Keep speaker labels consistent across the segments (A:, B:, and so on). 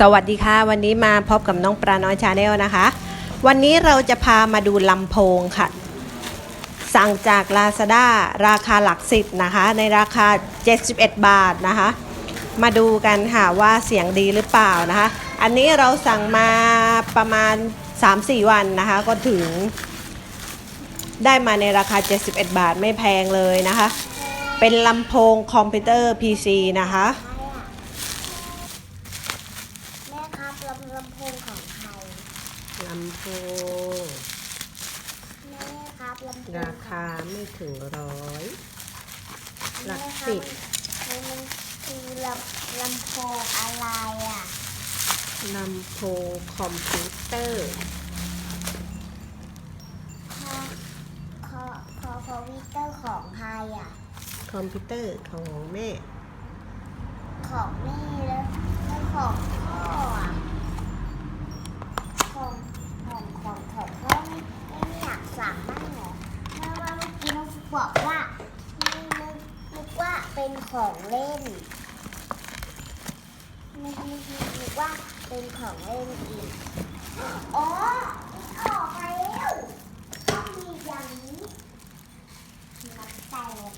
A: สวัสดีค่ะ วันนี้มาพบกับน้องปลาน้อยชาแนลนะคะ วันนี้เราจะพามาดูลำโพงค่ะ สั่งจาก Lazada ราคาหลักสิบนะคะ ในราคา 71 บาทนะคะ มาดูกันค่ะว่าเสียงดีหรือเปล่านะคะ อันนี้เราสั่งมาประมาณ 3-4 วันนะคะ ก็ถึง ได้มาในราคา 71 บาทไม่แพงเลยนะคะ เป็นลำโพงคอมพิวเตอร์ PC นะคะ
B: แม่ครับลำลำโพงของใคร
A: ลำโพง
B: แม่ครับลำโพง
A: ราคาไม่ถึงร้อย หลัก
B: แม่ครับ
A: สิบ
B: มันมันคือลำลำโพงอะไรอะ
A: ลำโพงคอมพิวเตอร์
B: คอคอคอคอมพิวเตอร์ของใครอะ
A: คอมพิวเตอร์ของแม่
B: ของแม่แล้วแล้วของพ่ออะของของของของพ่อไม่ไม่อยากสั่งบ้างเหรอเพราะว่าเมื่อกี้น้องฟุก บอกว่านึกนึกว่าเป็นของเล่นนึกนึกนึกว่าเป็นของเล่นอีกอ๋อออกแล้วต้องมีอย่างนี้มันแตก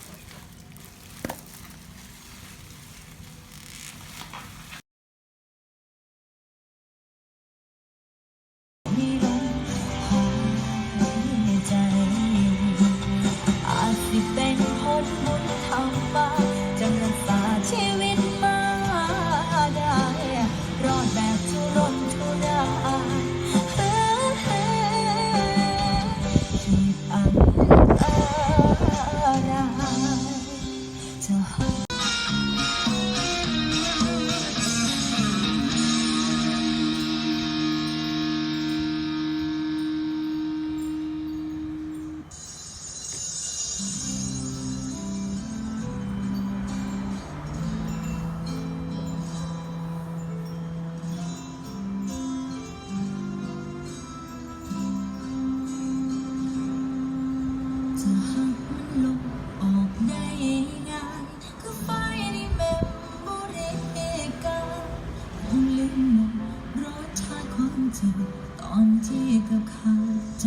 C: รสชาติความจริตอนที่กับขาดใจ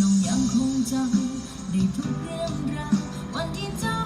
C: น้องยังคงจำได้ทุกเรื่องราววันที่เจ้า